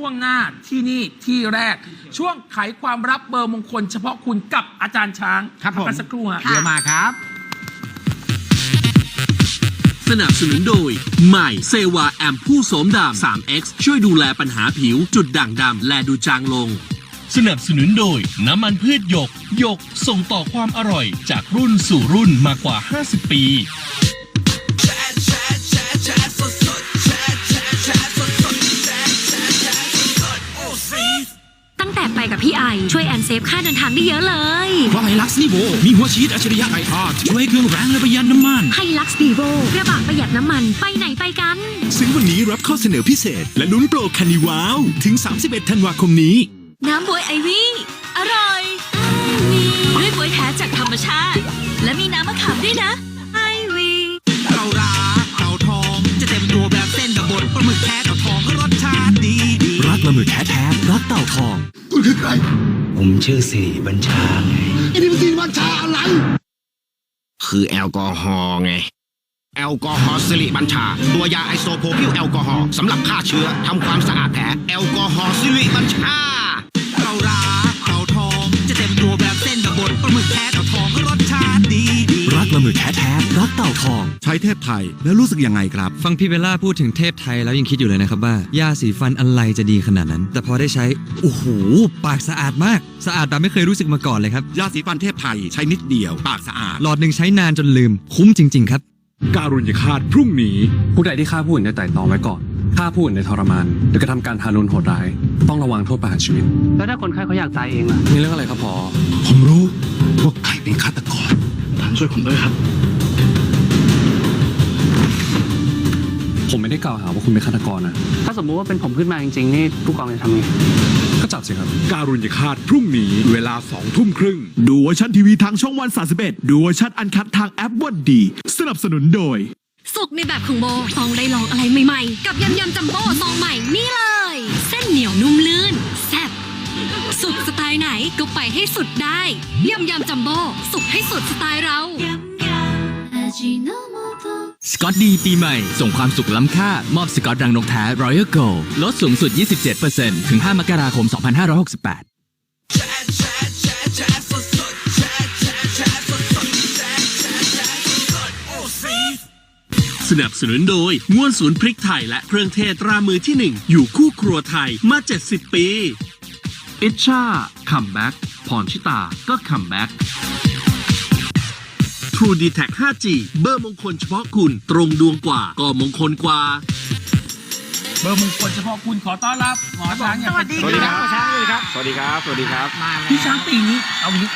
ช่วงหน้าที่นี่ที่แรก ช่วงไขความลับเบอร์มงคล เฉพาะคุณกับอาจารย์ช้างครับผม พักกันสักครู่ฮะ เดี๋ยวมาครับ สนับสนุนโดย ใหม่เซวาแอมผู้โสมดำ 3x ช่วยดูแลปัญหาผิวจุดด่างดำและดูจางลง สนับสนุนโดย น้ำมันพืชหยกหยกส่งต่อความอร่อยจากรุ่นสู่รุ่นมากว่า 50 ปี พี่ไอ ช่วยแอนเซฟค่าเดินทางได้เยอะเลยเพราะไฮลักซ์ลีโวมีหัวฉีดอัจฉริยะไอทอดช่วยให้เครื่องแรงและประหยัดน้ำมันไฮลักซ์ดีโวกระบะประหยัดน้ำมันไปไหนไปกัน ซื้อวันนี้รับข้อเสนอพิเศษ และลุ้นโปรคันนิว้าวถึง 31 ธันวาคมนี้ น้ำบวยไอวี่อร่อยด้วยบวยแท้จากธรรมชาติ และมีน้ำมะขามด้วยนะไอวี่เรารักเต่าทอง จะเต็มตัวแบบเส้นกับบดปลาหมึกแท้เต่าทองรสชาติดีดีรักละมือแท้แท้รักเต่าทอง ผมชื่อสิริบัญชาไงคือแอลกอฮอล์ไง แอลกอฮอล์สิริบัญชา ตัวยาไอโซโพพิลแอลกอฮอล์สำหรับฆ่าเชื้อทำความสะอาดแผลแอลกอฮอล์สิริบัญชาเรา เต่าทอง ใช้เทพไทยแล้วรู้สึกยังไงครับ ฟังพี่เบลล่าพูดถึงเทพไทยแล้วยังคิดอยู่เลยนะครับว่า ยาสีฟันอะไรจะดีขนาดนั้น แต่พอได้ใช้ โอ้โห ปากสะอาดมาก สะอาดแบบไม่เคยรู้สึกมาก่อนเลยครับ ยาสีฟันเทพไทยใช้นิดเดียว ปากสะอาด หลอดหนึ่งใช้นานจนลืม คุ้มจริง ๆ ครับ การุญยฆาตพรุ่งนี้ ผู้ใดที่ฆ่าผู้อื่นโดยไตร่ตรองไว้ก่อนฆ่าผู้อื่นโดยทรมานหรือกระทำการทารุณโหดร้าย ต้องระวังโทษประหารชีวิต แล้วถ้าคนไข้เขาอยากตายเองล่ะมีเรื่องอะไรครับพอผมรู้ว่าใครเป็นฆาตกรท่านช่วยผมด้วยครับ ผมไม่ได้กล่าวหาว่าคุณเป็นฆาตกรนะ ถ้าสมมุติว่าเป็นผมขึ้นมาจริงๆนี่ผู้กองจะทำไง ก็จับสิครับ การุญยฆาตพรุ่งนี้เวลาสองทุ่มครึ่ง ดูเวอร์ชันทีวีทางช่องวัน 31 ดูเวอร์ชันอันคัดทางแอปวันดี สนับสนุนโดย สุกในแบบของโบต้องได้ลองอะไรใหม่ๆ กับยำยำจัมโบ้ซองใหม่นี่เลย เส้นเหนียวนุ่มลื่นแซ่บสุกสไตล์ไหนก็ไปให้สุดได้ยำยำจัมโบ้สุกให้สุดสไตล์เรา สกอตดีปีใหม่ ส่งความสุขล้ำค่า มอบสกอตรังนกแท้ Royal Gold ลดสูงสุด 27%ถึง 5 มกราคม 2568สนับสนุนโดยง่วนศูนย์พริกไทยและเครื่องเทศตรามือที่หนึ่งอยู่คู่ครัวไทยมา 70 ปีอิชชาคัมแบ็กพรชิตาก็คัมแบ็ก True d e t a c 5G เบอร์มงคลเฉพาะคุณตรงดวงกว่าก็มงคลกว่า เบอร์มงคลเฉพาะคุณขอต้อนรับหมอช้างอย่างเป็นสวัสดีครับ สวัสดีครับ สวัสดีครับพี่ช้างปีนี้เอาอย่างนี้